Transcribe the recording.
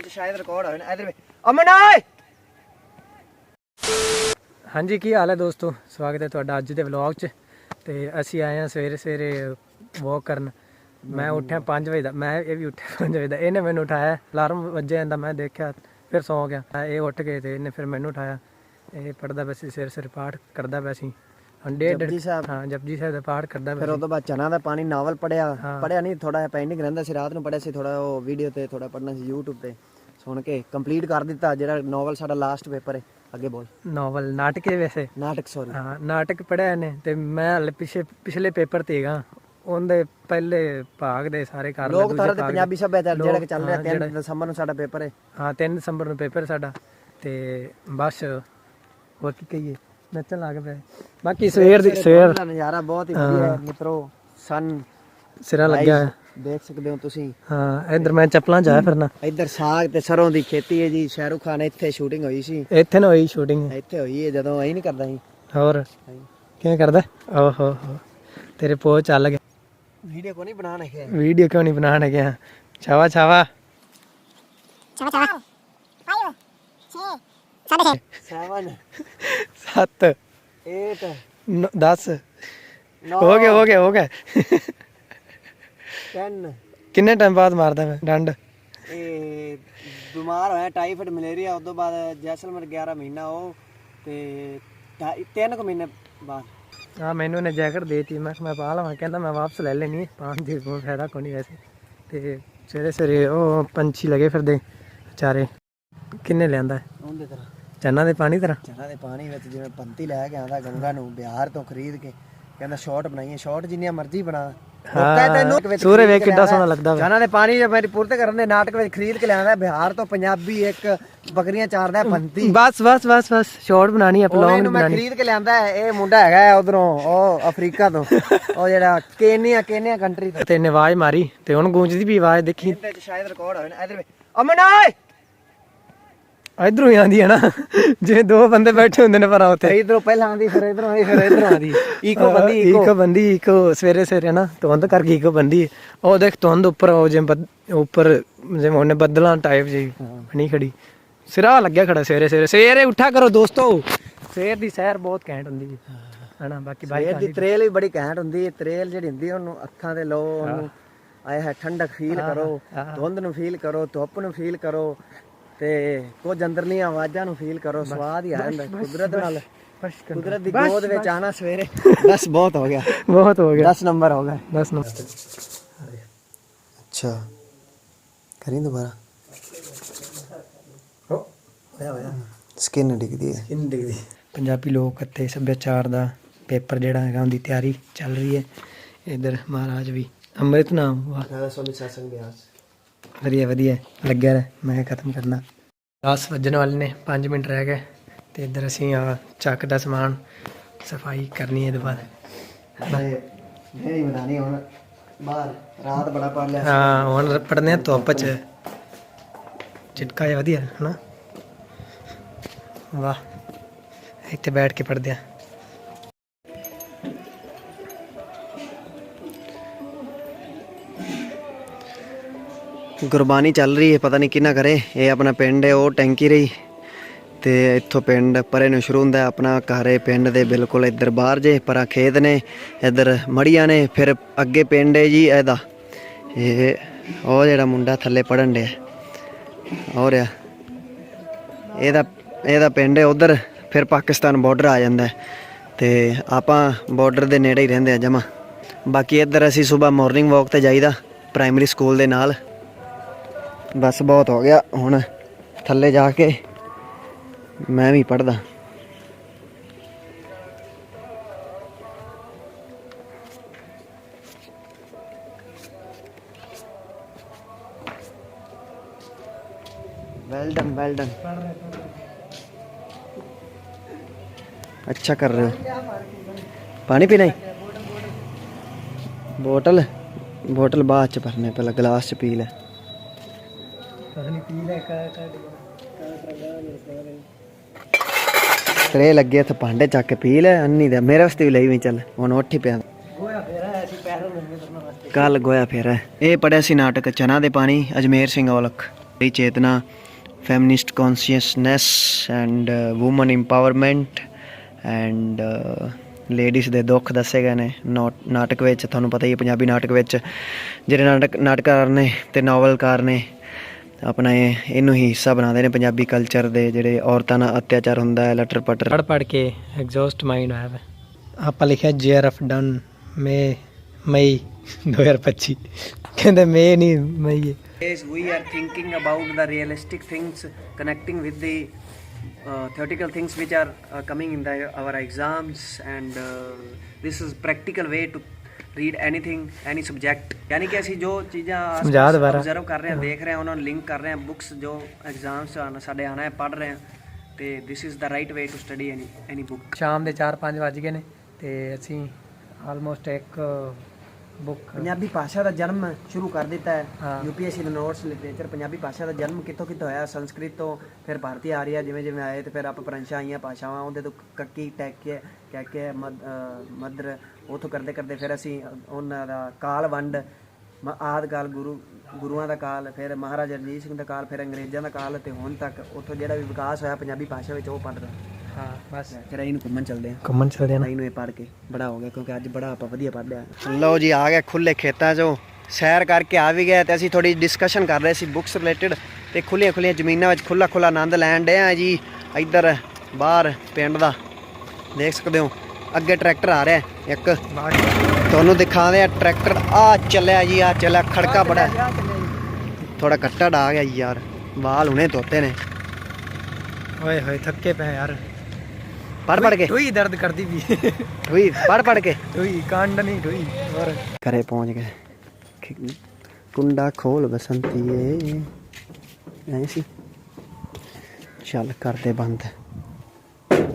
ਚ ਸ਼ਾਇਦ ਰਿਕਾਰਡ ਹੋਵੇ ਨਾ ਇਧਰ ਅਮਨ ਓਏ! ਹਾਂਜੀ ਕੀ ਹਾਲ ਹੈ ਦੋਸਤੋ? ਸਵਾਗਤ ਹੈ ਤੁਹਾਡਾ ਅੱਜ ਦੇ ਵਲੌਗ 'ਚ। ਤੇ ਅਸੀਂ ਆਏ ਹਾਂ ਸਵੇਰੇ ਸਵੇਰੇ ਵਾਕ ਕਰਨ। ਮੈਂ ਉੱਠਿਆ 5 ਵਜੇ ਦਾ। ਮੈਂ ਇਹ ਵੀ ਉੱਠਿਆ 5 ਵਜੇ ਦਾ। ਇਹਨੇ ਮੈਨੂੰ ਉਠਾਇਆ। ਅਲਾਰਮ ਵੱਜਿਆ ਜਾਂਦਾ ਮੈਂ ਦੇਖਿਆ ਫਿਰ ਸੌ ਗਿਆ। ਮੈਂ ਇਹ ਉੱਠ ਗਏ ਤੇ ਇਹਨੇ ਫਿਰ ਮੈਨੂੰ ਉਠਾਇਆ। ਇਹ ਪੜਦਾ ਪਿਆ ਸੀ ਸਿਰ ਸਿਰ ਪਾਠ ਕਰਦਾ ਪਿਆ ਜਪਜੀ ਸਾਹਿਬ। ਹਾਂ ਜਪਜੀ ਸਾਹਿਬ ਦਾ ਪਾਠ ਕਰਦਾ ਫਿਰ ਪਿਆ ਉਹ ਤੋਂ ਬਾਅਦ ਚਨਾ ਦਾ ਪਾਣੀ ਨਾਵਲ ਪੜਿਆ। ਪੜਿਆ ਨਹੀਂ ਥੋੜਾ ਜਿਹਾ ਪੈਂਡਿੰਗ ਰਹਿੰਦਾ ਸੀ ਰਾਤ ਨੂੰ ਪੜਿਆ ਸੀ ਥੋੜਾ ਉਹ ਵੀਡੀਓ ਤੇ ਥੋੜਾ ਪੜਨਾ ਸੀ YouTube ਤੇ। ਸੁਣ ਕੇ ਕੰਪਲੀਟ ਕਰ ਦਿੱਤਾ ਜਿਹੜਾ ਨਾਵਲ ਸਾਡਾ ਲਾਸਟ ਪੇਪਰ ਹੈ ਅੱਗੇ ਬੋਲ। ਨੋਵਲ ਨਾਟਕ ਹੈ ਵੈਸੇ। ਨਾਟਕ ਸੌਰੀ ਹਾਂ ਨਾਟਕ ਪੜਿਆ ਇਹਨੇ ਤੇ ਮੈਂ ਹਲੇ ਪਿਛੇ ਪਿਛਲੇ ਪੇਪਰ ਤੇ ਹੈਗਾ। ਉਹਦੇ ਪਹਿਲੇ ਭਾਗ ਦੇ ਸਾਰੇ ਕਰ ਲਏ ਲੋਕ ਦੂਜੇ ਤਾਰਾ ਤੇ ਭਾਗ ਦੇ। ਪੰਜਾਬੀ ਸੱਭਿਆਚਾਰ ਜਿਹੜਾ ਕਿ ਚੱਲ ਰਿਹਾ ਹਾਂ, 3 ਜਿਹੜਾ- ਦਸੰਬਰ ਨੂੰ ਸਾਡਾ ਪੇਪਰ ਹੈ ਹਾਂ 3 ਦਸੰਬਰ ਨੂੰ ਪੇਪਰ ਸਾਡਾ। ਤੇ ਬਸ ਹੋਰ ਕੀ ਕਹੀਏ? ਨੱਚਣ ਲੱਗ ਪਿਆ। ਬਾਕੀ ਸਵੇਰ ਦੀ ਸਵੇਰ ਦਾ ਨਜ਼ਾਰਾ ਬਹੁਤ ਹੀ ਵਧੀਆ ਹੈ। ਮਿੱਤਰੋ। ਸਨ ਸਿਰਾ ਲੱਗਿਆ ਹੈ। ਦੇਖ ਸਕਦੇ ਹੋ ਤੁਸੀਂ। ਹਾਂ ਇਧਰ ਮੈਂ ਚੱਪਲਾਂ ਜਾ ਫਿਰਨਾ। ਇੱਧਰ ਸਾਗ ਤੇ ਸਰੋਂ ਦੀ ਖੇਤੀ ਹੈ ਜੀ। ਸ਼ਾਹਰੁਖ ਖਾਨ ਇੱਥੇ ਸ਼ੂਟਿੰਗ ਹੋਈ ਸੀ। ਇੱਥੇ ਨਾ ਹੋਈ ਸ਼ੂਟਿੰਗ ਇੱਥੇ ਹੋਈ ਹੈ ਜਦੋਂ ਐਂ ਨਹੀਂ ਕਰਦਾ ਸੀ। ਹੋਰ? ਕਿਵੇਂ ਕਰਦਾ? ਓਹੋ ਹੋ ਤੇਰੇ ਪੋ ਚੱਲ ਗਿਆ ਵੀਡੀਓ ਕੋ ਨਹੀਂ ਬਣਾਣਾ ਹੈ ਵੀਡੀਓ ਕਿਉਂ ਨਹੀਂ ਬਣਾਣ ਗਿਆ ਛਾਵਾ ਛਾਵਾ ਸੈਵਨ 7 8 10 ਨੌ ਹੋ ਗਿਆ ਹੋ ਗਿਆ ਹੋ ਗਿਆ। 10 ਕਿੰਨੇ ਟਾਈਮ ਬਾਅਦ ਮਾਰਦਾ ਮੈਂ? ਡੰਡ। ਇਹ ਬਿਮਾਰ ਹੋਇਆ ਟਾਈਫਾਇਡ ਮਲੇਰੀਆ ਉਸ ਤੋਂ ਬਾਅਦ ਜੈਸਲਮਰ 11 ਮਹੀਨਾ ਉਹ ਤੇ 3 ਕੁ ਮਹੀਨੇ ਬਾਅਦ। ਆ ਮੈਨੂੰ ਨੇ ਜੈਕਟ ਦੇਤੀ। ਮੈਂ ਕਿਹਾ ਮੈਂ ਪਾ ਲਵਾਂ। ਕਹਿੰਦਾ ਮੈਂ ਵਾਪਸ ਲੈ ਲੈਣੀ ਹੈ। ਪਾਉਣ ਦੀ ਕੋਈ ਫਾਇਦਾ ਕੋਈ ਨਹੀਂ ਵੈਸੇ। ਤੇ ਸਵੇਰੇ ਸਵੇਰੇ ਉਹ ਪੰਛੀ ਲਗੇ ਫਿਰਦੇ ਵਿਚਾਰੇ। ਕਿੰਨੇ ਲਿਆਂਦਾ? ਉਹਦੇ ਤਰ੍ਹਾਂ। ਚੰਨਾ ਦੇ ਪਾਣੀ ਤਰ੍ਹਾਂ ਚਨਾ ਦੇ ਪਾਣੀ ਵਿੱਚ ਜਿਵੇਂ ਪੰਤੀ ਲੈ ਕੇ ਆਂਦਾ ਗੰਗਾ ਨੂੰ ਬਿਹਾਰ ਤੋਂ ਖਰੀਦ ਕੇ ਕਹਿੰਦਾ ਸ਼ਾਰਟ ਬਣਾਈਏ ਸ਼ਾਰਟ ਜਿੰਨੀਆਂ ਮਰਜ਼ੀ ਬਣਾ। ਹਾਂ, ਸੂਰਜ ਵੇਖ ਕਿੱਡਾ ਸੋਹਣਾ ਲੱਗਦਾ ਵਾ। ਚਨਾ ਦੇ ਪਾਣੀ ਜੇ ਮੇਰੀ ਪੁਰਤ ਕਰਨ ਦੇ ਨਾਟਕ ਵਿੱਚ ਖਰੀਦ ਕੇ ਲਿਆਂਦਾ ਬਿਹਾਰ ਤੋਂ ਪੰਜਾਬੀ ਇੱਕ ਬੱਕਰੀਆਂ ਚਾਰਦਾ ਪੰਤੀ ਬਸ ਬਸ ਬਸ ਬਸ ਸ਼ਾਰਟ ਬਣਾਣੀ ਹੈ ਪਲੌਂਗ ਇਹਨੂੰ ਮੈਂ ਬਣਾਣੀ ਖਰੀਦ ਕੇ ਲਿਆਂਦਾ ਇਹ ਮੁੰਡਾ ਹੈਗਾ ਉਧਰੋਂ ਉਹ ਅਫਰੀਕਾ ਤੋਂ। ਉਹ ਜਿਹੜਾ ਕੇਨੀਆ ਕੇਨੀਆ ਕੰਟਰੀ ਤੋਂ। ਤੇ ਇਹਨੇ ਆਵਾਜ਼ ਮਾਰੀ ਤੇ ਹੁਣ ਗੂੰਜਦੀ ਵੀ ਆਵਾਜ਼ ਦੇਖੀ। ਇਹਦੇ ਚ ਸ਼ਾਇਦ ਰਿਕਾਰਡ ਹੋਵੇ ਨਾ ਇਧਰ ਅਮਨ ਓਏ! ਇਧਰੋਂ ਹੀ ਆਂਦੀ ਹੈ ਨਾ। ਜਿਵੇਂ ਦੋ ਬੰਦੇ ਬੈਠੇ ਹੁੰਦੇ ਨੇ ਪਰਾਂ ਉੱਤੇ ਇਧਰੋਂ ਪਹਿਲਾਂ ਆਂਦੀ ਫਿਰ ਇਧਰੋਂ ਆਈ ਫਿਰ ਇਧਰੋਂ ਆਂਦੀ ਈਕੋ ਬੰਦੀ ਈਕੋ ਇੱਕੋ ਬੰਦੀ ਇੱਕੋ ਸਵੇਰੇ ਸਵੇਰੇ ਨਾ ਧੁੰਦ ਕਰਕੇ ਇੱਕੋ ਬੰਦੀ। ਉਹ ਦੇਖ ਧੁੰਦ ਉੱਪਰ ਉਹ ਬੱਦ- ਉੱਪਰ ਜਿਵੇਂ ਉਹਨੇ ਬੱਦਲਾਂ ਟਾਈਪ ਜੀ ਬਣੀ ਖੜੀ। ਸਿਰਾ ਲੱਗਿਆ ਖੜਾ ਸਵੇਰੇ ਸਵੇਰੇ। ਸਵੇਰੇ ਉੱਠਾ ਕਰੋ ਦੋਸਤੋ। ਸਵੇਰ ਦੀ ਸੈਰ ਬਹੁਤ ਘੈਂਟ ਹੁੰਦੀ ਹੈ। ਹਨਾ ਬਾਕੀ ਬਾਈ ਦੀ ਤਰੇਲ ਵੀ ਬੜੀ ਘੈਂਟ ਹੁੰਦੀ ਹੈ। ਤਰੇਲ ਜਿਹੜੀ ਹੁੰਦੀ ਉਹਨੂੰ ਅੱਖਾਂ ਤੇ ਲਓ ਉਹਨੂੰ ਹੈ। ਠੰਡਕ ਫੀਲ ਕਰੋ। ਧੁੰਦ ਨੂੰ ਫੀਲ ਕਰੋ ਧੁੱਪ ਨੂੰ ਫੀਲ ਕਰੋ। ਤੇ ਕੁਝ ਅੰਦਰਲੀਆਂ ਆਵਾਜ਼ਾਂ ਨੂੰ ਫੀਲ ਕਰੋ ਸਵਾਦ ਹੀ ਆ ਜਾਂਦਾ ਕੁਦਰਤ ਨਾਲ। ਕੁਦਰਤ ਦੀ ਗੋਦ ਵਿੱਚ ਆਣਾ ਸਵੇਰੇ। ਬਸ ਬਹੁਤ ਹੋ ਗਿਆ। ਬਹੁਤ ਹੋ ਗਿਆ। 10 ਨੰਬਰ ਹੋ ਗਏ। ਬਸ ਨਾ ਅੱਛਾ। ਕਰੀ ਦੁਬਾਰਾ? ਹੋਇਆ ਹੋਇਆ। ਸਕਿਨ ਡਿੱਗਦੀ ਹੈ। ਕਿੰਨ ਡਿਗਦੀ। ਪੰਜਾਬੀ ਲੋਕ ਅਤੇ ਸੱਭਿਆਚਾਰ ਦਾ ਪੇਪਰ ਜਿਹੜਾ ਹੈਗਾ ਉਹਦੀ ਤਿਆਰੀ ਚੱਲ ਰਹੀ ਹੈ। ਇਧਰ ਮਹਾਰਾਜ ਵੀ ਅੰਮ੍ਰਿਤ ਨਾਮ ਵਾਹ ਰਾਧਾ ਸਵਾਮੀ ਸਾਸੰਗ ਬਿਆਸ ਵਧੀਆ ਵਧੀਆ। ਲੱਗਿਆ ਰਹਿ ਮੈਂ ਖਤਮ ਕਰਨਾ। 10 ਵੱਜਣ ਵਾਲੇ ਨੇ 5 ਮਿੰਟ ਰਹਿ ਗਏ। ਤੇ ਇੱਧਰ ਅਸੀਂ ਆ ਚੱਕ ਦਾ ਸਮਾਨ ਸਫ਼ਾਈ ਕਰਨੀ ਹੈ ਇਹਦੇ ਬਾਅਦ। ਨਹੀਂ ਬਣਾਣੀ ਹੁਣ। ਬਾਹਰ ਰਾਤ ਬੜਾ ਪੜ ਲਿਆ ਹਾਂ ਹੁਣ ਪੜਨੇ ਆ ਧੁੱਪ ਚ। ਚਿਟਕਾ ਜਿਹਾ ਵਧੀਆ ਹਨਾ? ਵਾਹ ਇੱਥੇ ਬੈਠ ਕੇ ਪੜਦੇ ਆ। ਗੁਰਬਾਣੀ ਚੱਲ ਰਹੀ ਹੈ, ਪਤਾ ਨਹੀਂ ਕਿੰਨਾ ਕਰੇ ਇਹ ਆਪਣਾ ਪਿੰਡ ਹੈ, ਉਹ ਟੈਂਕੀ ਰਹੀ। ਤੇ ਇੱਥੋਂ ਪਿੰਡ ਪਰੇ ਨੂੰ ਸ਼ੁਰੂ ਹੁੰਦਾ ਆਪਣਾ ਘਰ ਪਿੰਡ ਦੇ ਬਿਲਕੁਲ ਇੱਧਰ ਬਾਹਰ ਜੇ, ਪਰਾਂ ਖੇਤ ਨੇ, ਇੱਧਰ ਮੜੀਆਂ ਨੇ, ਫਿਰ ਅੱਗੇ ਪਿੰਡ ਹੈ ਜੀ ਇਹਦਾ। ਇਹ ਉਹ ਜਿਹੜਾ ਮੁੰਡਾ ਥੱਲੇ ਪੜਨ ਡਿਆ। ਹੋ ਰਿਹਾ ਇਹਦਾ ਇਹਦਾ ਪਿੰਡ ਹੈ ਉਧਰ, ਫਿਰ ਪਾਕਿਸਤਾਨ ਬਾਰਡਰ ਆ ਜਾਂਦਾ ਹੈ। ਤੇ ਆਪਾਂ ਬਾਰਡਰ ਦੇ ਨੇੜੇ ਹੀ ਰਹਿੰਦੇ ਆ ਜਮਾ। ਬਾਕੀ ਇੱਧਰ ਅਸੀਂ ਸਵੇਰ ਮਾਰਨਿੰਗ ਵਾਕ ਤੇ ਜਾਈਦਾ ਪ੍ਰਾਇਮਰੀ ਸਕੂਲ ਦੇ ਨਾਲ। ਬਸ ਬਹੁਤ ਹੋ ਗਿਆ ਹੁਣ ਥੱਲੇ ਜਾ ਕੇ ਮੈਂ ਵੀ ਪੜਦਾ वेल डन वेल डन अच्छा कर रहे हो पानी पीना है बोतल बोतल बाद च भरने पहले गिलास च पी ले ਤਰੇ ਲੱਗੇ ਇੱਥੇ ਭਾਂਡੇ ਚੱਕ ਕੇ ਪੀ ਲੈ ਅੰਨੀ ਦਾ ਮੇਰੇ ਵਾਸਤੇ ਵੀ ਲਈ ਵੀ ਚੱਲ ਹੁਣ ਉੱਠ ਹੀ ਪਿਆ। ਕੱਲ ਗੋਇਆ ਫੇਰ ਇਹ ਪੜਿਆ ਸੀ ਨਾਟਕ ਚਨਾ ਦੇ ਪਾਣੀ ਅਜਮੇਰ ਸਿੰਘ ਔਲਖ ਇਹ ਚੇਤਨਾ feminist consciousness and women empowerment and ladies ਦੇ ਦੁੱਖ ਦੱਸੇ ਗਏ ਨੇ। ਨੋਟ- ਨਾਟਕ ਵਿੱਚ ਤੁਹਾਨੂੰ ਪਤਾ ਹੀ ਹੈ ਪੰਜਾਬੀ ਨਾਟਕ ਵਿੱਚ ਜਿਹੜੇ ਨਾਟਕ ਨਾਟਕਕਾਰ ਨੇ ਤੇ ਨਾਵਲਕਾਰ ਨੇ ਆਪਣਾ ਇਹ ਇਹਨੂੰ ਹੀ ਹਿੱਸਾ ਬਣਾਉਂਦੇ ਨੇ ਪੰਜਾਬੀ ਕਲਚਰ ਦੇ ਜਿਹੜੇ ਔਰਤਾਂ ਨਾਲ ਅਤਿਆਚਾਰ ਹੁੰਦਾ ਹੈ ਲਟਰ ਪਟਰ ਪੜ ਪੜ ਕੇ ਐਗਜ਼ੌਸਟ ਮਾਈਂਡ ਹੋਇਆ ਵਾ ਆਪਾਂ ਲਿਖਿਆ ਜੀਆਰਐਫ ਡਨ ਮੇ ਮਈ 2025 ਕਹਿੰਦੇ ਮੇ ਨਹੀਂ ਮਈ ਹੈ we are thinking about the realistic things, connecting with the uh, theoretical things which are uh, coming in the, our exams, and uh, this is practical way to read anything, any subject. ਯਾਨੀ ਕਿ ਅਸੀਂ ਜੋ ਚੀਜ਼ਾਂ observe ਕਰ ਰਹੇ ਹਾਂ ਦੇਖ ਰਹੇ ਹਾਂ ਉਹਨਾਂ ਨੂੰ ਲਿੰਕ ਕਰ ਰਹੇ ਹਾਂ ਬੁੱਕਸ ਜੋ ਐਗਜ਼ਾਮਸ ਸਾਡੇ ਆਣਾ ਹੈ ਪੜ ਰਹੇ ਹਾਂ ਤੇ this is the right way to study any any book. ਸ਼ਾਮ ਦੇ 4-5 ਵੱਜ ਗਏ ਨੇ ਤੇ ਅਸੀਂ ਆਲਮੋਸਟ ਇੱਕ ਬੁੱਕ। ਪੰਜਾਬੀ ਭਾਸ਼ਾ ਦਾ ਜਨਮ ਸ਼ੁਰੂ ਕਰ ਦਿੱਤਾ ਹੈ। ਹਾਂ। ਯੂਪੀਐਸਸੀ ਦੇ ਨੋਟਸ ਲਿਟਰੇਚਰ ਪੰਜਾਬੀ ਭਾਸ਼ਾ ਦਾ ਜਨਮ ਕਿੱਥੋਂ ਕਿੱਥੋਂ ਹੋਇਆ ਸੰਸਕ੍ਰਿਤ ਤੋਂ ਫਿਰ ਭਾਰਤੀ ਆਰੀਆ ਜਿਵੇਂ ਜਿਵੇਂ ਆਏ ਤੇ ਫਿਰ ਅਪਭ੍ਰੰਸ਼ਾਂ ਆਈਆਂ ਭਾਸ਼ਾਵਾਂ ਉਹਦੇ ਤੋਂ ਕੱਕੀ ਟੈਕੇ ਕਹਿਕੇ ਮਦਰ ਉਥੋਂ ਕਰਦੇ ਕਰਦੇ ਫਿਰ ਅਸੀਂ ਉਹਨਾਂ ਦਾ ਕਾਲ ਵੰਡ ਆਦਿ ਕਾਲ ਗੁਰੂ ਗੁਰੂਆਂ ਦਾ ਕਾਲ ਫਿਰ ਮਹਾਰਾਜਾ ਰਣਜੀਤ ਸਿੰਘ ਦਾ ਕਾਲ ਫਿਰ ਅੰਗਰੇਜ਼ਾਂ ਦਾ ਕਾਲ ਤੇ ਹੁਣ ਤੱਕ ਉਥੋਂ ਜਿਹੜਾ ਵੀ ਵਿਕਾਸ ਹੋਇਆ ਪੰਜਾਬੀ ਭਾਸ਼ਾ ਵਿੱਚ ਉਹ ਰਿਹਾ ਹਾਂ ਬਸ। ਫਿਰ ਇਹਨੂੰ ਘੁੰਮਣ ਚੱਲਦੇ ਹਾਂ। ਘੁੰਮਣ ਚੱਲਦੇ ਆ ਨਾ। ਨਹੀਂ ਨੂੰ ਇਹ ਪੜ ਕੇ ਬੜਾ ਹੋ ਗਿਆ ਕਿਉਂਕਿ ਅੱਜ ਬੜਾ ਆਪਾਂ ਵਧੀਆ ਪੜ ਲਿਆ ਲਓ ਜੀ ਆ ਗਿਆ ਖੁੱਲੇ ਖੇਤਾਂ 'ਚੋਂ। ਸੈਰ ਕਰਕੇ ਆ ਵੀ ਗਏ ਤੇ ਅਸੀਂ ਥੋੜੀ ਡਿਸਕਸ਼ਨ ਕਰ ਰਹੇ ਸੀ ਬੁక్స్ ਰਿਲੇਟਡ ਤੇ ਖੁੱਲੀਆਂ ਖੁੱਲੀਆਂ ਜ਼ਮੀਨਾਂ ਵਿੱਚ ਖੁੱਲਾ ਖੁੱਲਾ ਆਨੰਦ ਲੈਣ ਡਏ ਆ ਜੀ ਇੱਧਰ ਬਾਹਰ ਪਿੰਡ ਦਾ। ਦੇਖ ਸਕਦੇ ਹੋ ਅੱਗੇ ਟਰੈਕਟਰ ਆ ਰਿਹਾ ਇੱਕ। ਤੁਹਾਨੂੰ ਦਿਖਾਉਂਦੇ ਆ ਟਰੈਕਟਰ ਆ ਚੱਲਿਆ ਜੀ ਆ ਚੱਲਿਆ ਖੜਕਾ ਬੜਾ। ਥੋੜਾ ਕੱਟੜ ਆ ਗਿਆ ਯਾਰ ਵਾਲ ਹੁਣੇ ਧੋਤੇ ਨੇ। ਓਏ ਹੋਏ ਥੱਕੇ ਪਏ ਯਾਰ। ਪੜ ਪੜ ਕੇ। ਢੂਈ ਦਰਦ ਕਰਦੀ ਵੀ ਹੋਈ ਪੜ ਪੜ ਕੇ। ਢੂਈ ਕੰਡ ਨਹੀਂ ਢੂਈ ਹੋਰ। ਘਰੇ ਪਹੁੰਚ ਗਏ। ਕੁੰਡਾ ਖੋਲ ਬਸੰਤੀਏ। ਐ ਸੀ। ਚੱਲ ਕਰਦੇ ਬੰਦ।